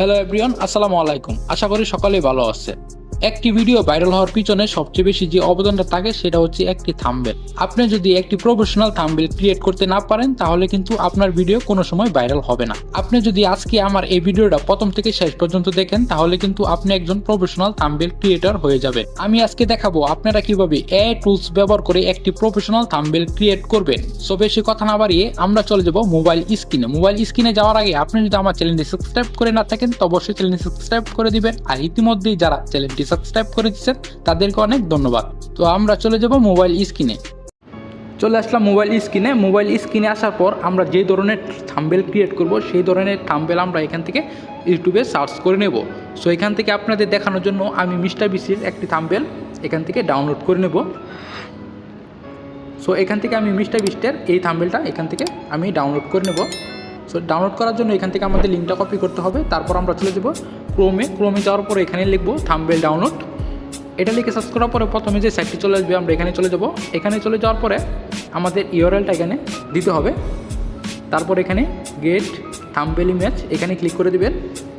Hello everyone আসসালামু আলাইকুম আশা করি সকলেই ভালো আছে। একটি ভিডিও ভাইরাল হওয়ার পিছনে সবচেয়ে বেশি যে অবদানটা থাকে সেটা হচ্ছে একটি থাম্বেল আপনি যদি একটি প্রফেশনাল থাম্বেল ক্রিয়েট করতে না পারেন, তাহলে কিন্তু আপনার ভিডিও কোনো সময় ভাইরাল হবে না। আপনি যদি আজকে আমার এই ভিডিওটা প্রথম থেকে শেষ পর্যন্ত দেখেন, তাহলে কিন্তু আপনি একজন প্রফেশনাল থাম্বেল ক্রিয়েটর হয়ে যাবে আমি আজকে দেখাবো আপনারা কীভাবে এ টুলস ব্যবহার করে একটি প্রফেশনাল থাম্বেল ক্রিয়েট করবেন। সো বেশি কথা না বাড়িয়ে আমরা চলে যাব মোবাইল স্ক্রিনে মোবাইল স্ক্রিনে যাওয়ার আগে আপনি যদি আমার চ্যানেলটি সাবস্ক্রাইব করে না থাকেন, তো অবশ্যই চ্যানেলটি সাবস্ক্রাইব করে দিবেন। আর ইতিমধ্যেই যারা চ্যানেলটি সাবস্ক্রাইব করে দিচ্ছেন তাদেরকে অনেক ধন্যবাদ। তো আমরা চলে যাব মোবাইল স্ক্রিনে। চলে আসলাম মোবাইল স্ক্রিনে। মোবাইল স্ক্রিনে আসার পর আমরা যে ধরনের থাম্বেল ক্রিয়েট করব, সেই ধরনের থাম্বেল আমরা এখান থেকে ইউটিউবে সার্চ করে নেব। সো এখান থেকে আপনাদের দেখানোর জন্য আমি মিস্টার বিসির একটি থাম্বেল এখান থেকে ডাউনলোড করে নেব। সো এখান থেকে আমি মিস্টার বিস্টের এই থাম্বেলটা এখান থেকে আমি ডাউনলোড করে নেব। সো ডাউনলোড করার জন্য এখান থেকে আমাদের লিঙ্কটা কপি করতে হবে। তারপর আমরা চলে যাব ক্রোমে ক্রোমে যাওয়ার পরে এখানে লিখব থাম্বেল ডাউনলোড এটা লিখে সার্চ করার পরে প্রথমে যে সাইটটি চলে আসবে, আমরা এখানে চলে যাব। এখানে চলে যাওয়ার পরে আমাদের ইউআরএলটা এখানে দিতে হবে। তারপর এখানে গেট থাম্বেল ইমেজ এখানে ক্লিক করে দেবেন।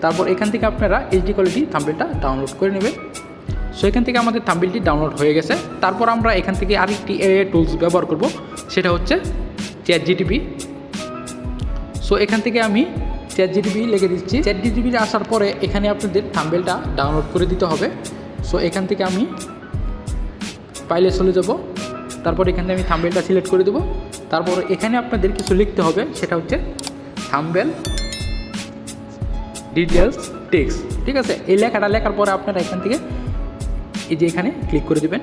তারপর এখান থেকে আপনারা এইচডি কোয়ালিটি থাম্বেলটা ডাউনলোড করে নেবেন। সো এখান থেকে আমাদের থাম্বেলটি ডাউনলোড হয়ে গেছে। তারপর আমরা এখান থেকে আরেকটি এ টুলস ব্যবহার করব। সেটা হচ্ছে চ্যাট জিটিপি সো এখান থেকে আমি চ্যাট জিটিপি লিখে দিচ্ছি। চ্যাট জিটিপি আসার পরে এখানে আপনাদের থাম্বেলটা ডাউনলোড করে দিতে হবে। সো এখান থেকে আমি পাইলে চলে যাব। তারপর এখান থেকে আমি থাম্বেলটা সিলেক্ট করে দেবো। তারপর এখানে আপনাদের কিছু লিখতে হবে, সেটা হচ্ছে থাম্বেল ডিটেলস টেক্স ঠিক আছে? এই লেখাটা লেখার পরে আপনারা এখান থেকে এই যে এখানে ক্লিক করে দেবেন।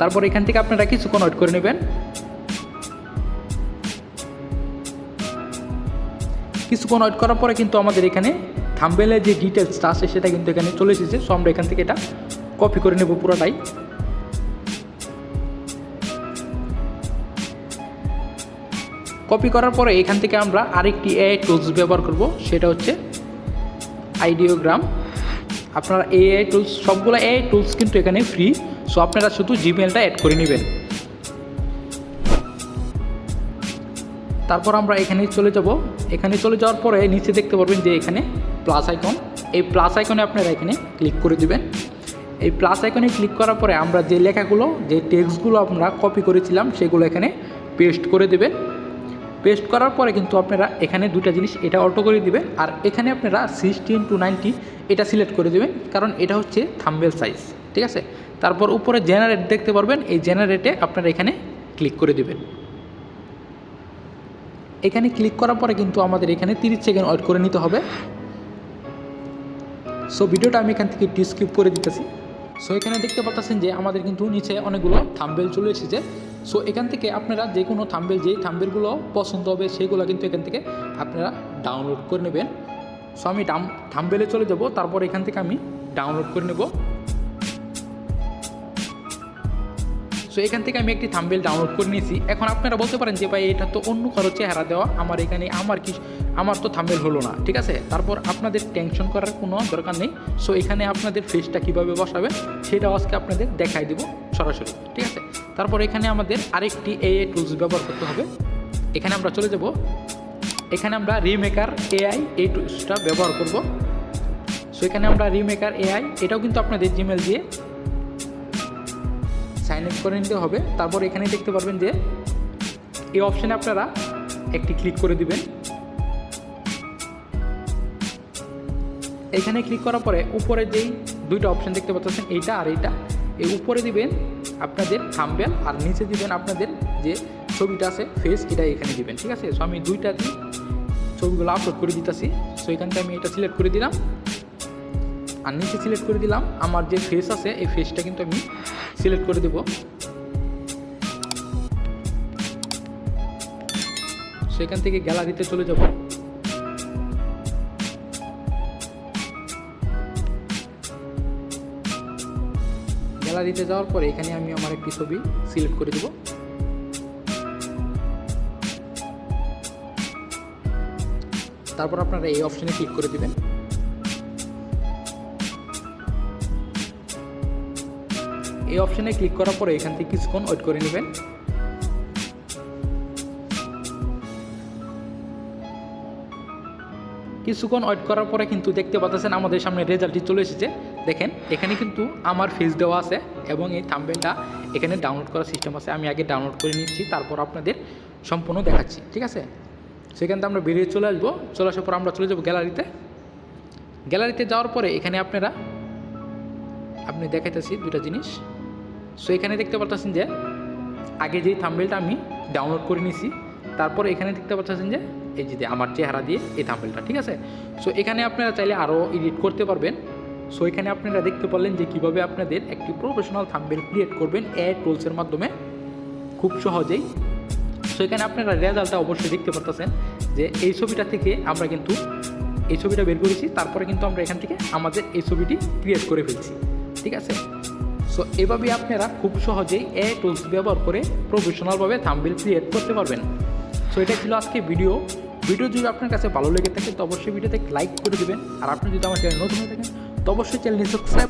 তারপর এখান থেকে আপনারা কিছুক্ষণ ওয়েট করে নেবেন। কিছুক্ষণ ওয়েট করার পরে কিন্তু আমাদের এখানে থাম্বেলের যে ডিটেলসটা আছে, সেটা কিন্তু এখানে চলে এসেছে। সো আমরা এখান থেকে এটা কপি করে নেব পুরোটাই। কপি করার পরে এখান থেকে আমরা আরেকটি এআই টুলস ব্যবহার করব, সেটা হচ্ছে আইডিওগ্রাম আপনারা এআই টুলস সবগুলো এআই টুলস কিন্তু এখানে ফ্রি সো আপনারা শুধু জিমেলটা অ্যাড করে নেবেন। তারপর আমরা এখানে চলে যাব। এখানে চলে যাওয়ার পরে নিচে দেখতে পারবেন যে এখানে প্লাস আইকন এই প্লাস আইকনে আপনারা এখানে ক্লিক করে দেবেন। এই প্লাস আইকনে ক্লিক করার পরে আমরা যে লেখাগুলো, যে টেক্সটগুলো আমরা কপি করেছিলাম, সেগুলো এখানে পেস্ট করে দেবেন। পেস্ট করার পরে কিন্তু আপনারা এখানে দুটা জিনিস, এটা অটো করে দিবেন আর এখানে আপনারা সিক্সটিন টু নাইনটি এটা সিলেক্ট করে দেবেন, কারণ এটা হচ্ছে থাম্বেল সাইজ ঠিক আছে? তারপর উপরে জেনারেট দেখতে পারবেন, এই জেনারেটে আপনারা এখানে ক্লিক করে দেবেন। এখানে ক্লিক করার পরে কিন্তু আমাদের এখানে তিরিশ সেকেন্ড ওয়েট করে নিতে হবে। সো ভিডিওটা আমি এখান থেকে ডিসক্রিপ করে দিতেছি। সো এখানে দেখতে পাচ্ছেন যে আমাদের কিন্তু নিচে অনেকগুলো থাম্বেল চলে এসেছে। সো এখান থেকে আপনারা যে কোনো থাম্বেল যেই থাম্বেলগুলো পছন্দ হবে, সেগুলো কিন্তু এখান থেকে আপনারা ডাউনলোড করে নেবেন। সো আমি ডাম থাম্বেলে চলে যাব, তারপর এখান থেকে আমি ডাউনলোড করে নেব। সো এখান থেকে আমি একটি থাম্বেল ডাউনলোড করে নিয়েছি। এখন আপনারা বলতে পারেন যে, ভাই, এটা তো অন্য কারও চেহারা দেওয়া। আমার এখানে আমার কি আমার তো থাম্বেল হলো না, ঠিক আছে? তারপর আপনাদের টেনশন করার কোনো দরকার নেই। সো এখানে আপনাদের ফেসটা কীভাবে বসাবেন, সেটাও আজকে আপনাদের দেখাই দেবো সরাসরি, ঠিক আছে? তারপর এখানে আমাদের আরেকটি এ টুলস ব্যবহার করতে হবে। এখানে আমরা চলে যাব। এখানে আমরা রিমেকার এআই এই টুলসটা ব্যবহার করব। সো এখানে আমরা রিমেকার এআই এটাও কিন্তু আপনাদের জিমেল দিয়ে সাইন আপ করে নিতে হবে। তারপর এখানে দেখতে পারবেন যে, এই অপশানে আপনারা একটি ক্লিক করে দিবেন। এখানে ক্লিক করার পরে উপরে যেই দুইটা অপশান দেখতে পাচ্ছেন, এইটা আর এইটা, এই উপরে দিবেন আপনাদের থাম্বেল আর নিচে দিবেন আপনাদের যে ছবিটা আছে ফেস এটা এখানে দিবেন, ঠিক আছে? সো আমি দুইটা দিয়ে ছবিগুলো আপলোড করে দিতেছি। সো এখান থেকে আমি এটা সিলেক্ট করে দিলাম। আর নিচে সিলেক্ট করে দিলাম, আমার যে ফেস আছে, এই ফেসটা কিন্তু আমি সিলেক্ট করে দেব। সেখান থেকে গ্যালারিতে চলে যাব। গ্যালারিতে যাওয়ার পরে এখানে আমি আমার একটি ছবি সিলেক্ট করে দেব। তারপর আপনারা এই অপশানে ক্লিক করে দিবেন। এই অপশানে ক্লিক করার পরে এখান থেকে কিছুক্ষণ ওয়েট করে নেবেন। কিছুক্ষণ ওয়েট করার পরে কিন্তু দেখতে পাচ্ছেন আমাদের সামনে রেজাল্টটি চলে এসেছে। দেখেন, এখানে কিন্তু আমার ফেস দেওয়া আছে এবং এই থাম্বেলটা এখানে ডাউনলোড করার সিস্টেম আছে। আমি আগে ডাউনলোড করে নিচ্ছি, তারপর আপনাদের সম্পূর্ণ দেখাচ্ছি, ঠিক আছে? সেখান থেকে আমরা বেরিয়ে চলে আসব। চলে আসার পর আমরা চলে যাব গ্যালারিতে। গ্যালারিতে যাওয়ার পরে এখানে আপনারা, আপনি দেখাইতেছি দুটা জিনিস। সো এখানে দেখতে পাচ্ছেন যে আগে যেই থাম্বেলটা আমি ডাউনলোড করে নিয়েছি তারপর এখানে দেখতে পাচ্ছেন যে এই যে আমার চেহারা দিয়ে এই থাম্বেলটা ঠিক আছে? সো এখানে আপনারা চাইলে আরও এডিট করতে পারবেন। সো এখানে আপনারা দেখতে পারলেন যে কীভাবে আপনাদের একটি প্রফেশনাল থাম্বেল ক্রিয়েট করবেন এ টুলসের মাধ্যমে। খুব সহজেই। সো এখানে আপনারা রেজাল্টটা অবশ্যই দেখতে পারতেছেন যে এই ছবিটা থেকে আমরা কিন্তু এই ছবিটা বের করেছি, তারপরে কিন্তু আমরা এখান থেকে আমাদের এই ছবিটি ক্রিয়েট করে ফেলছি, ঠিক আছে? সো এভাবে আপনারা খুব সহজেই এ টুলস ব্যবহার করে প্রফেশনালভাবে থাম্বেল ক্রিয়েট করতে পারবেন। সো এটা ছিল আজকে ভিডিও ভিডিও যদি আপনার কাছে ভালো লেগে থাকে, তো অবশ্যই ভিডিওতে লাইক করে দেবেন। আর আপনি যদি আমার চ্যানেল নতুন হয়ে থাকেন, তো অবশ্যই চ্যানেলটি সাবস্ক্রাইব